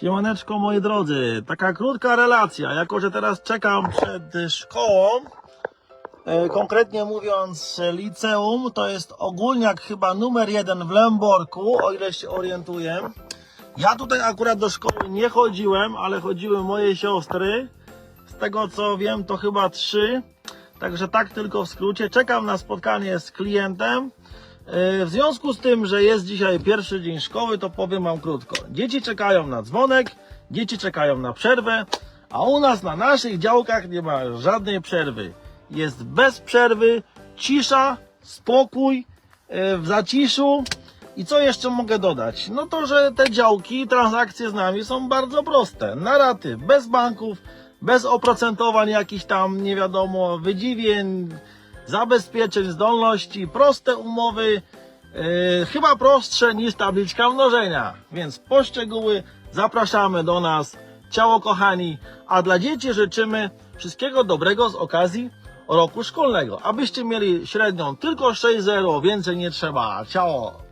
Siemaneczko moi drodzy, taka krótka relacja, jako że teraz czekam przed szkołą, e, konkretnie mówiąc liceum, to jest ogólniak chyba numer jeden w Lęborku, o ile się orientuję. Ja tutaj akurat do szkoły nie chodziłem, ale chodziły moje siostry, z tego co wiem to chyba trzy, także tak tylko w skrócie, czekam na spotkanie z klientem. E, W związku z tym, że jest dzisiaj pierwszy dzień szkoły, to powiem Wam krótko. Dzieci czekają na dzwonek, dzieci czekają na przerwę, a u nas na naszych działkach nie ma żadnej przerwy. Jest bez przerwy, cisza, spokój, e, w zaciszu. I co jeszcze mogę dodać? No to, że te działki, transakcje z nami są bardzo proste. Na raty, bez banków, bez oprocentowań jakichś tam, nie wiadomo, wydziwień, zabezpieczeń, zdolności, proste umowy, yy, chyba prostsze niż tabliczka mnożenia. Więc po szczegóły zapraszamy do nas. Ciało kochani, a dla dzieci życzymy wszystkiego dobrego z okazji roku szkolnego. Abyście mieli średnią tylko 6-0, więcej nie trzeba. Ciało!